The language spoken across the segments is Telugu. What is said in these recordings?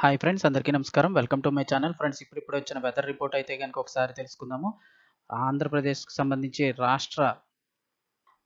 హాయ్ ఫ్రెండ్స్ అందరికీ నమస్కారం. Welcome to my channel friends ఇప్పుడు ఇప్పుడు వచ్చిన వెదర్ రిపోర్ట్ అయితే కనుక ఒకసారి తెలుసుకుందాము. ఆంధ్రప్రదేశ్కి సంబంధించి రాష్ట్ర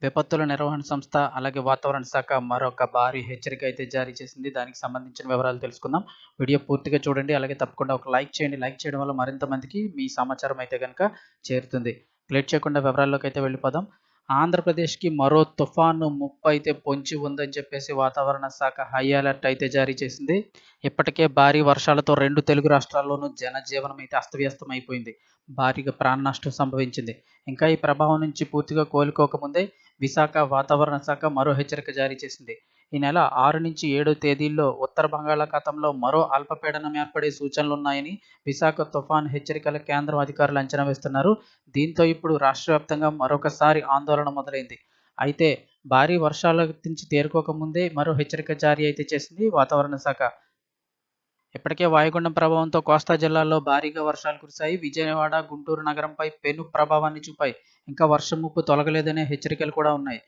విపత్తుల నిర్వహణ సంస్థ అలాగే వాతావరణ శాఖ మరొక భారీ హెచ్చరిక అయితే జారీ చేసింది. దానికి సంబంధించిన వివరాలు తెలుసుకుందాం. వీడియో పూర్తిగా చూడండి. అలాగే తప్పకుండా ఒక లైక్ చేయండి. లైక్ చేయడం వల్ల మరింత మందికి మీ సమాచారం అయితే కనుక చేరుతుంది. లేట్ చేయకుండా వివరాల్లోకి అయితే వెళ్ళిపోదాం. ఆంధ్రప్రదేశ్కి మరో తుఫాను ముప్పు అయితే పొంచి ఉందని చెప్పేసి వాతావరణ శాఖ హై అలర్ట్ అయితే జారీ చేసింది. ఇప్పటికే భారీ వర్షాలతో రెండు తెలుగు రాష్ట్రాల్లోనూ జనజీవనం అయితే అస్తవ్యస్తం అయిపోయింది భారీగా ప్రాణ నష్టం సంభవించింది. ఇంకా ఈ ప్రభావం నుంచి పూర్తిగా కోలుకోకముందే విశాఖ వాతావరణ శాఖ మరో హెచ్చరిక జారీ చేసింది. ఈ నెల ఆరు నుంచి ఏడు తేదీల్లో ఉత్తర బంగాళాఖాతంలో మరో అల్పపీడనం ఏర్పడే సూచనలు ఉన్నాయని విశాఖ తుఫాన్ హెచ్చరికల కేంద్రం అధికారులు అంచనా వేస్తున్నారు. దీంతో ఇప్పుడు రాష్ట్ర వ్యాప్తంగా మరొకసారి ఆందోళన మొదలైంది. అయితే భారీ వర్షాల నుంచి తేరుకోకముందే మరో హెచ్చరిక జారీ అయితే చేసింది వాతావరణ శాఖ. ఇప్పటికే వాయుగుండం ప్రభావంతో కోస్తా జిల్లాల్లో భారీగా వర్షాలు కురిశాయి. విజయవాడ గుంటూరు నగరంపై పెను ప్రభావాన్ని చూపాయి. ఇంకా వర్షం ముప్పు తొలగలేదనే హెచ్చరికలు కూడా ఉన్నాయి.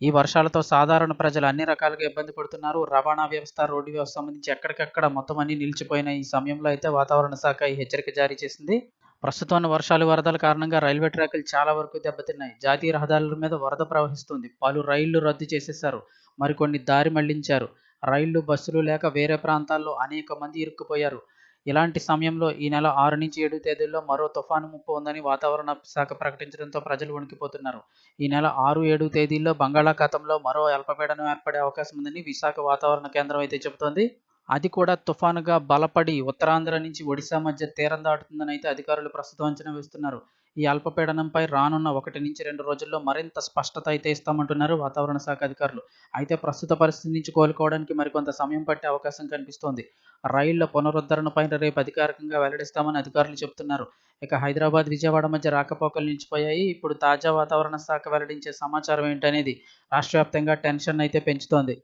ఈ వర్షాలతో సాధారణ ప్రజలు అన్ని రకాలుగా ఇబ్బంది పడుతున్నారు. రవాణా వ్యవస్థ రోడ్డు వ్యవస్థ సంబంధించి ఎక్కడికక్కడ మొత్తం అన్ని నిలిచిపోయిన ఈ సమయంలో అయితే వాతావరణ శాఖ ఈ హెచ్చరిక జారీ చేసింది. ప్రస్తుతం వర్షాలు వరదల కారణంగా రైల్వే ట్రాకులు చాలా వరకు దెబ్బతిన్నాయి. జాతీయ రహదారుల మీద వరద ప్రవహిస్తుంది. పలు రైళ్ళు రద్దు చేసేశారు. మరికొన్ని దారి మళ్ళించారు. రైళ్ళు బస్సులు లేక వేరే ప్రాంతాల్లో అనేక మంది ఇరుక్కుపోయారు. ఇలాంటి సమయంలో ఈ నెల ఆరు నుంచి ఏడు తేదీల్లో మరో తుఫాను ముప్పు ఉందని వాతావరణ శాఖ ప్రకటించడంతో ప్రజలు వణికిపోతున్నారు. ఈ నెల ఆరు ఏడు తేదీల్లో బంగాళాఖాతంలో మరో అల్పపీడనం ఏర్పడే అవకాశం ఉందని విశాఖ వాతావరణ కేంద్రం అయితే చెబుతోంది. అది కూడా తుఫానుగా బలపడి ఉత్తరాంధ్ర నుంచి ఒడిశా మధ్య తీరం దాటుతుందని అయితే అధికారులు ప్రస్తుతం అంచనా వేస్తున్నారు. ఈ అల్పపీడనంపై రానున్న ఒకటి నుంచి రెండు రోజుల్లో మరింత స్పష్టత అయితే ఇస్తామంటున్నారు వాతావరణ శాఖ అధికారులు. అయితే ప్రస్తుత పరిస్థితి నుంచి కోలుకోవడానికి మరికొంత సమయం పట్టే అవకాశం కనిపిస్తోంది. రైళ్ళ పునరుద్ధరణపై రేపు అధికారికంగా వెల్లడిస్తామని అధికారులు చెబుతున్నారు. ఇక హైదరాబాద్ విజయవాడ మధ్య రాకపోకలు నిలిచిపోయాయి. ఇప్పుడు తాజా వాతావరణ శాఖ వెల్లడించే సమాచారం ఏంటనేది రాష్ట్ర వ్యాప్తంగా టెన్షన్ అయితే పెంచుతోంది.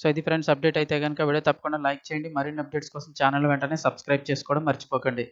సో ఇది ఫ్రెండ్స్ అప్డేట్ అయితే కనుక వీడియో తప్పకుండా లైక్ చేయండి. మరిన్ని అప్డేట్స్ కోసం ఛానల్ వెంటనే సబ్స్క్రైబ్ చేసుకోవడం మర్చిపోకండి.